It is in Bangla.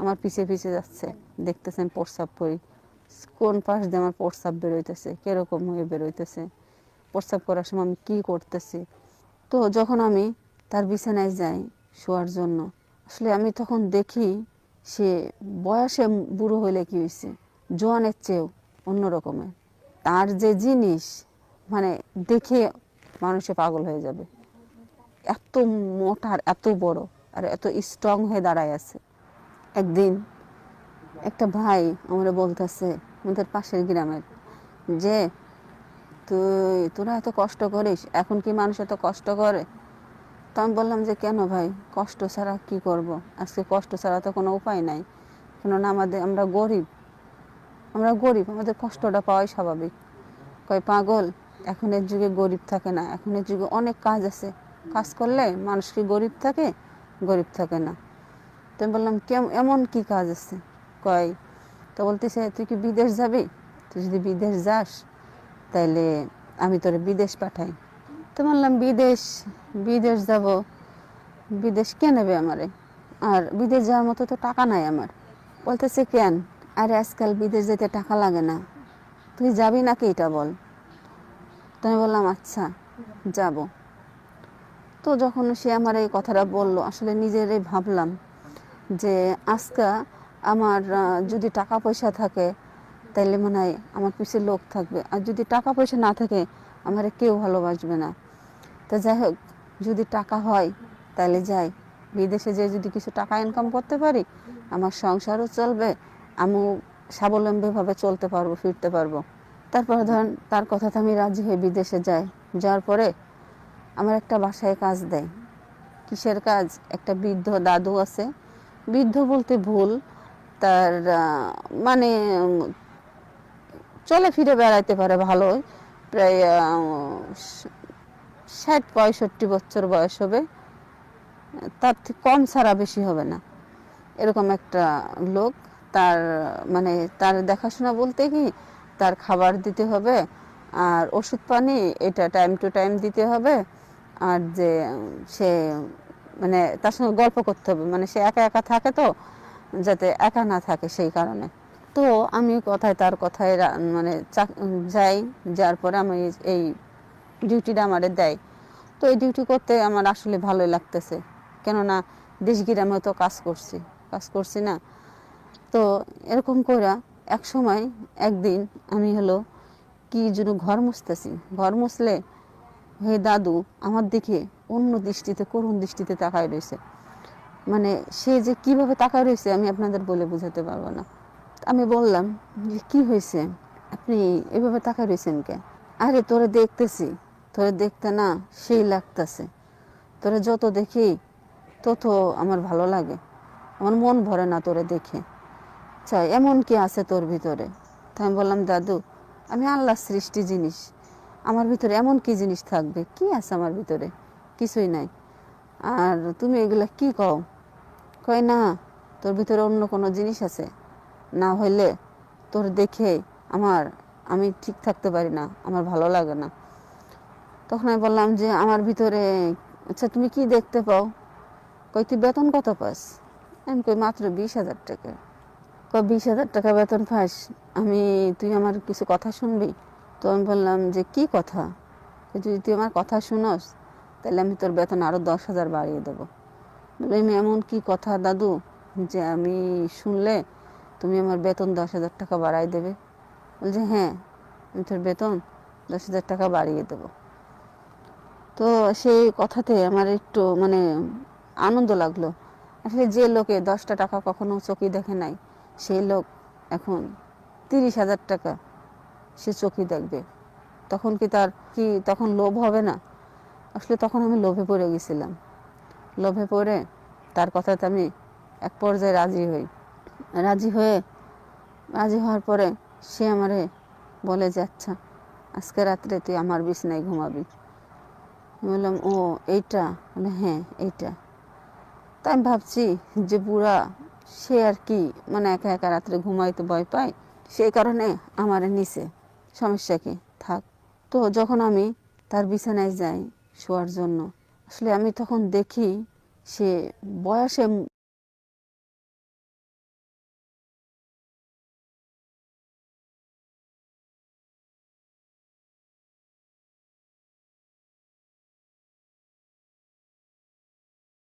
আমার পিছে পিছে যাচ্ছে। দেখতেছেন প্রস্রাব করি কোন পাশ দিয়ে আমার প্রস্রাব বেরোইতেছে? কীরকম হয়ে বেরোইতেছে? প্রস্রাব করার সময় আমি কী করতেছি? তো যখন আমি তার বিছানায় যাই শোয়ার জন্য, আসলে আমি তখন দেখি সে বয়সে বুড়ো হইলে কি হয়েছে জোয়ানের চেয়েও অন্য রকমের তার যে জিনিস মানে দেখে মানুষে পাগল হয়ে যাবে। এত মোটা আর এত বড় আর এত স্ট্রং হয়ে দাঁড়ায় আছে। একদিন একটা ভাই আমরা বলতেছে, আমাদের পাশের গ্রামের, যে তুই, তোরা এত কষ্ট করিস, এখন কি মানুষ এত কষ্ট করে? তো আমি বললাম যে, কেন ভাই? কষ্ট ছাড়া কি করব? আজকে কষ্ট ছাড়া তো কোনো উপায় নাই। কেননা আমাদের, আমরা গরিব। আমরা গরিব, আমাদের কষ্টটা পাওয়াই স্বাভাবিক। কয়, পাগল, এখনের যুগে গরিব থাকে না। এখনের যুগে অনেক কাজ আছে। কাজ করলে মানুষ কি গরিব থাকে? গরিব থাকে না। তো আমি বললাম, কেম, এমন কি কাজ আছে? কয়, তো বলতেছে, তুই কি বিদেশ যাবি? তুই যদি বিদেশ যাস, তাইলে আমি তোরে বিদেশ পাঠাই। তো বললাম, বিদেশ বিদেশ যাব? বিদেশ কে নেবে আমারে? আর বিদেশ যাওয়ার মতো তো টাকা নাই আমার। বলতেছে, কেন? আরে আজকাল বিদেশ যেতে টাকা লাগে না। তুই যাবি নাকি এটা বল? তো আমি বললাম আচ্ছা যাব। তো যখন সে আমার এই কথাটা বলল, আসলে নিজেরই ভাবলাম যে আজকা আমার যদি টাকা পয়সা থাকে, তাইলে মনে হয় আমার পিছিয়ে লোক থাকবে। আর যদি টাকা পয়সা না থাকে, আমার কেউ ভালোবাসবে না। তো যাই হোক, যদি টাকা হয় তাহলে যাই। বিদেশে যে যদি কিছু টাকা ইনকাম করতে পারি, আমার সংসারও চলবে, আমিও স্বাবলম্বীভাবে চলতে পারব, ফিরতে পারব। তারপরে ধরেন, তার কথাতে আমি রাজি হয়ে বিদেশে যাই। যাওয়ার পরে আমার একটা বাসায় কাজ দেয়। কিসের কাজ? একটা বৃদ্ধ দাদু আছে। বৃদ্ধ বলতে ভুল, তার মানে চলে ফিরে বেড়াইতে পারে ভালোই, প্রায় ষাট, পঁয়ষট্টি বছর বয়স হবে, তার থেকে কম ছাড়া বেশি হবে না, এরকম একটা লোক, তার মানে তার দেখাশোনা বলতে কি, তার খাবার দিতে হবে, আর ওষুধ পানি, এটা টাইম টু টাইম দিতে হবে, আর যে, সে মানে তার সঙ্গে গল্প করতে হবে। মানে সে একা একা থাকে তো, যাতে একা না থাকে সেই কারণে। তো আমি কথায় তার কথায় মানে যাই যার পরে আমি এই ডিউটিটা আমাদের দেয়। তো এই ডিউটি করতে আমার আসলে ভালোই লাগতেছে। কেননা দেশ গ্রামে তো কাজ করছি কাজ করছি না। তো এরকম করে এক সময়, একদিন আমি হলো কি যেন ঘর মুছতেছি। ঘর মুছলে হে দাদু, আমার দিকে অন্য দৃষ্টিতে, করুণ দৃষ্টিতে তাকায় রয়েছে। মানে সে যে কীভাবে তাকায় রয়েছে আমি আপনাদের বলে বোঝাতে পারব না। আমি বললাম যে, কি হয়েছে? আপনি এভাবে তাকায় রয়েছেন কে আরে, তোরে দেখতেছি। তোরে দেখতে না, সেই লাগতেছে। তোরে যত দেখি, তত আমার ভালো লাগে। আমার মন ভরে না তোরে দেখে। চাই এমন কি আছে তোর ভিতরে? তো আমি বললাম, দাদু, আমি আল্লাহ সৃষ্টি জিনিস। আমার ভিতরে এমন কি জিনিস থাকবে? কি আছে আমার ভিতরে? কিছুই নাই। আর তুমি এগুলা কি কও? কয় না, তোর ভিতরে অন্য কোনো জিনিস আছে। না হইলে তোর দেখে আমার, আমি ঠিক থাকতে পারি না, আমার ভালো লাগে না। তখন আমি বললাম যে, আমার ভিতরে আচ্ছা তুমি কি দেখতে পাও? কই তুই বেতন কত পাস? আমি কই, মাত্র বিশ হাজার টাকা। কই বিশ হাজার টাকা বেতন পাস? আমি, তুই আমার কিছু কথা শুনবি? তো আমি বললাম যে, কি কথা? যদি তুই আমার কথা শুনস? তাহলে আমি তোর বেতন আরও দশ হাজার বাড়িয়ে দেবো। বললাম এমন কি কথা দাদু? যে আমি শুনলে তুমি আমার বেতন দশ হাজার টাকা বাড়াই দেবে। বলছে হ্যাঁ আমি তোর বেতন দশ হাজার টাকা বাড়িয়ে দেবো। তো সেই কথাতে আমার একটু মানে আনন্দ লাগল। আসলে যে লোকে দশটা টাকা কখনো চোখে দেখে নাই, সেই লোক এখন তিরিশ হাজার টাকা সে চোখে দেখবে। তখন কি তার, কি তখন লোভ হবে না? আসলে তখন আমি লোভে পড়ে গেছিলাম। লোভে পড়ে তার কথাতে আমি এক পর্যায়ে রাজি হই। রাজি হয়ে, রাজি হওয়ার পরে সে আমারে বলে যে আচ্ছা আজকে রাত্রে তুই আমার বিছনায় ঘুমাবি। বললাম, ও, এইটা? বলে হ্যাঁ এইটা। তাই আমি ভাবছি যে, বুড়া, সে আর কি মানে একা একা রাত্রে ঘুমাইতে ভয় পায়, সেই কারণে আমার নিচে সমস্যা কি? থাক। তো যখন আমি তার বিছানায় যাই শোয়ার জন্য। আসলে আমি তখন দেখি সে বয়সে